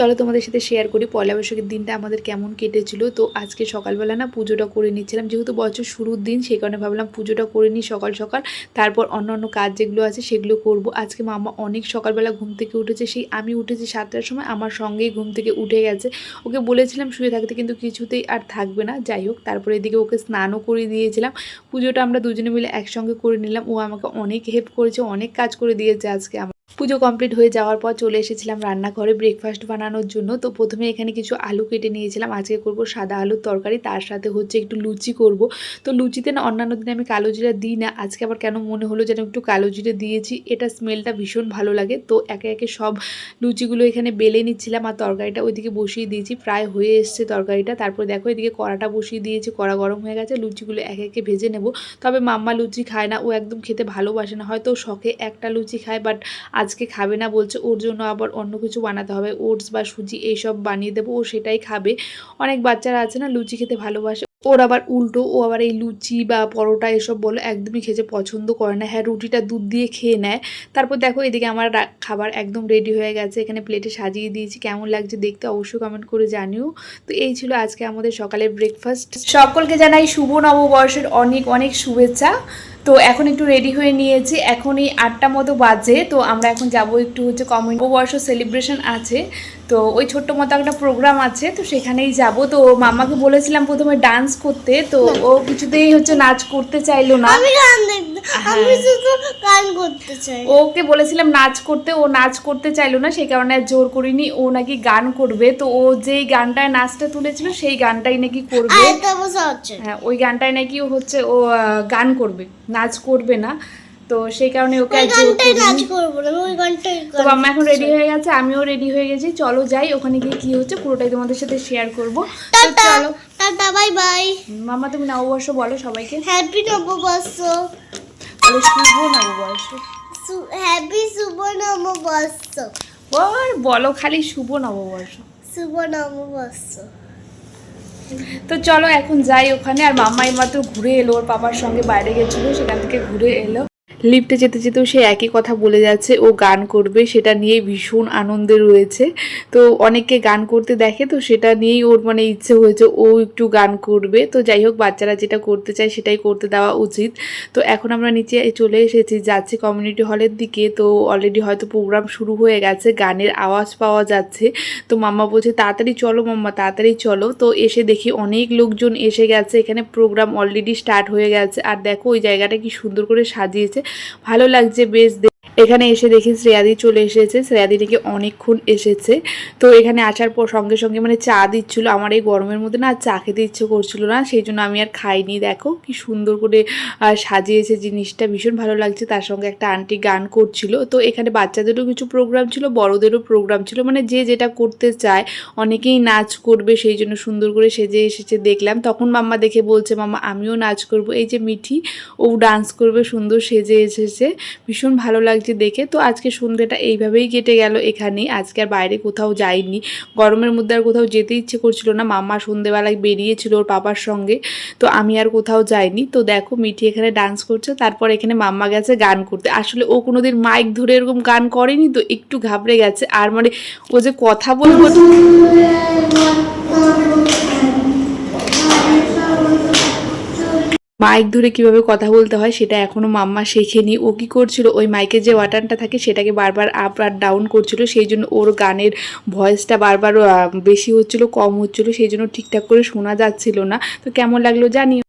চলো তোমাদের সাথে শেয়ার করি। পয়লা বৈশাখের দিনটা আমাদের কেমন কেটেছিল। তো আজকে সকালবেলা না পুজোটা করে নিচ্ছিলাম। যেহেতু বছর শুরুর দিন, সেই কারণে ভাবলাম পুজোটা করে নিই সকাল সকাল। তারপর অন্য অন্য কাজ যেগুলো আছে সেগুলো করব। আজকে মামা অনেক সকালবেলা ঘুম থেকে উঠেছে। সেই আমি উঠেছি সাতটার সময়, আমার সঙ্গেই ঘুম থেকে উঠে গেছে। ওকে বলেছিলাম শুয়ে থাকতে, কিন্তু কিছুতেই আর থাকবে না। যাই হোক, তারপরে এদিকে ওকে স্নানও করে দিয়েছিলাম। পুজোটা আমরা দুজনে মিলে একসঙ্গে করে নিলাম। ও আমাকে অনেক হেল্প করেছে, অনেক কাজ করে দিয়েছে আজকে আমার। পুজো কমপ্লিট হয়ে যাওয়ার পর চলে এসেছিলাম রান্নাঘরে ব্রেকফাস্ট বানানোর জন্য। তো প্রথমে এখানে কিছু আলু কেটে নিয়েছিলাম। আজকে করব সাদা আলুর তরকারি, তার সাথে হচ্ছে একটু লুচি করব। তো লুচিতে না অন্যান্য দিনে আমি কালো জিরা দিই না, আজকে আবার কেন মনে হলো যেন একটু কালো জিরে দিয়েছি, এটা স্মেলটা ভীষণ ভালো লাগে। তো একে একে সব লুচিগুলো এখানে বেলে নিচ্ছিলাম আর তরকারিটা ওইদিকে বসিয়ে দিয়েছি, প্রায় হয়ে এসছে তরকারিটা। তারপর দেখো এদিকে কড়াটা বসিয়ে দিয়েছি, কড়া গরম হয়ে গেছে, লুচিগুলো একে একে ভেজে নেব। তবে মাম্মা লুচি খায় না, ও একদম খেতে ভালোবাসে না, হয়তো শখে একটা লুচি খায় বাট আজকে খাবে না বলছে, ওর জন্য আবার অন্য কিছু বানাতে হবে, ওটস বা সুজি এইসব বানিয়ে দেবো, ও সেটাই খাবে। অনেক বাচ্চারা আছে না, লুচি খেতে ভালোবাসে। ওর আবার উল্টো, ও আবার এই লুচি বা পরোটা এসব বলো একদমই খেতে পছন্দ করে না। হ্যাঁ রুটিটা দুধ দিয়ে খেয়ে নেয়। তারপর দেখো এদিকে আমার খাবার একদম রেডি হয়ে গেছে, এখানে প্লেটে সাজিয়ে দিয়েছি, কেমন লাগছে দেখতে অবশ্যই কমেন্ট করে জানিও। তো এই ছিল আজকে আমাদের সকালের ব্রেকফাস্ট সকলকে জানাই শুভ নববর্ষের অনেক অনেক শুভেচ্ছা। তো এখন একটু রেডি হয়ে নিয়েছি। এখনই আটটা মতো বাজে তো আমরা এখন যাব একটু হচ্ছে কমিউন নববর্ষ সেলিব্রেশন আছে। তো ওই ছোট্ট মতো একটা প্রোগ্রাম আছে তো সেখানেই যাব। তো মামাকে বলেছিলাম প্রথমে ডান্স করতে তো ও কিছুতেই হচ্ছে নাচ করতে চাইলো না। আমি গান আমি শুধু গান করতে চাই। ওকে বলেছিলাম নাচ করতে ও নাচ করতে চাইলো না সেই কারণে জোর করিনি ও নাকি গান করবে। তো ও যেই গানটায় নাচটা তুলেছিল সেই গানটাই নাকি করবে। হ্যাঁ ওই গানটায় নাকি ও হচ্ছে ও গান করবে। নাচ করবে না। তো সেই কারণে ওকে তো মাম্মা এখন রেডি হয়ে গেছে আমিও রেডি হয়ে গেছি। চলো যাই ওখানে গিয়ে কি হচ্ছে পুরোটাই তোমাদের সাথে শেয়ার করব। চলো। টাটা বাই বাই মাম্মা তুমি নববর্ষ বলো সবাইকে। হ্যাপি নববর্ষ। বলো শুভ নববর্ষ। হ্যাপি শুভ নববর্ষ। ওর বলো খালি শুভ নববর্ষ। শুভ নববর্ষ। তো চলো এখন যাই ওখানে, আর মাম্মা এইমাত্র ঘুরে এলো, ওর পাপার সঙ্গে বাইরে গেছিল, সেখান থেকে ঘুরে এলো। লিফটে যেতে যেতেও সে একই কথা বলে যাচ্ছে, ও গান করবে, সেটা নিয়ে ভীষণ আনন্দে রয়েছে। তো অনেককে গান করতে দেখে, তো সেটা নিয়েই ওর মানে ইচ্ছে হয়েছে, ও একটু গান করবে। তো যাই হোক, বাচ্চারা যেটা করতে চায়, সেটাই করতে দেওয়া উচিত। তো এখন আমরা নিচে চলে এসেছি, যাচ্ছি কমিউনিটি হলের দিকে। তো অলরেডি হয়তো প্রোগ্রাম শুরু হয়ে গেছে, গানের আওয়াজ পাওয়া যাচ্ছে। তো মাম্মা বলছে, তাড়াতাড়ি চলো মাম্মা, তাড়াতাড়ি চলো। তো এসে দেখি অনেক লোকজন এসে গেছে, এখানে প্রোগ্রাম অলরেডি স্টার্ট হয়ে গেছে। আর দেখো, ওই জায়গাটা কি সুন্দর করে সাজিয়েছে। ভালো লাগছে বেশ এখানে এসে দেখি শ্রেয়াদি চলে এসেছে। শ্রেয়াদি নাকি অনেকক্ষণ এসেছে। তো এখানে আসার পর সঙ্গে সঙ্গে মানে চা দিচ্ছিল। আমার এই গরমের মধ্যে না চা খেতে ইচ্ছে করছিল না সেই জন্য আমি আর খাইনি। দেখো কি সুন্দর করে সাজিয়েছে জিনিসটা। ভীষণ ভালো লাগছে। তার সঙ্গে একটা আন্টি গান করছিল। তো এখানে বাচ্চাদেরও কিছু প্রোগ্রাম ছিল, বড়দেরও প্রোগ্রাম ছিল। মানে যে যেটা করতে চায়, অনেকেই নাচ করবে সেই জন্য সুন্দর করে সেজে এসেছে দেখলাম। তখন মাম্মা দেখে বলছে, মাম্মা, আমিও নাচ করব। এই যে মিঠি, ও ডান্স করবে, সুন্দর সেজে এসেছে। ভীষণ ভালো লাগছে। দেখে তো আজকে সন্ধ্যেটা এইভাবেই কেটে গেল এখানেই। আজকে আর বাইরে কোথাও যাইনি। গরমের মধ্যে আর কোথাও যেতে ইচ্ছে করছিল না। মাম্মা সন্ধ্যেবেলায় বেরিয়েছিল ওর পাপার সঙ্গে। তো আমি আর কোথাও যাইনি। তো দেখো মিঠি এখানে ডান্স করছে, তারপর এখানে মাম্মা গেছে গান করতে। আসলে ও কোনোদিন মাইক ধরে এরকম গান করেনি তো একটু ঘাবড়ে গেছে। আর মানে ও যে কথা বলব মাইক ধরে কীভাবে কথা বলতে হয় সেটা এখনও মাম্মা শেখেনি। ও কি করছিল? ওই মাইকের যে বাটনটা থাকে সেটাকে বারবার আপ আর ডাউন করছিল। সেই জন্য ওর গানের ভয়েসটা বারবার বেশি হচ্ছিল, কম হচ্ছিল। সেই জন্য ঠিকঠাক করে শোনা যাচ্ছিল না। তো কেমন লাগল জানি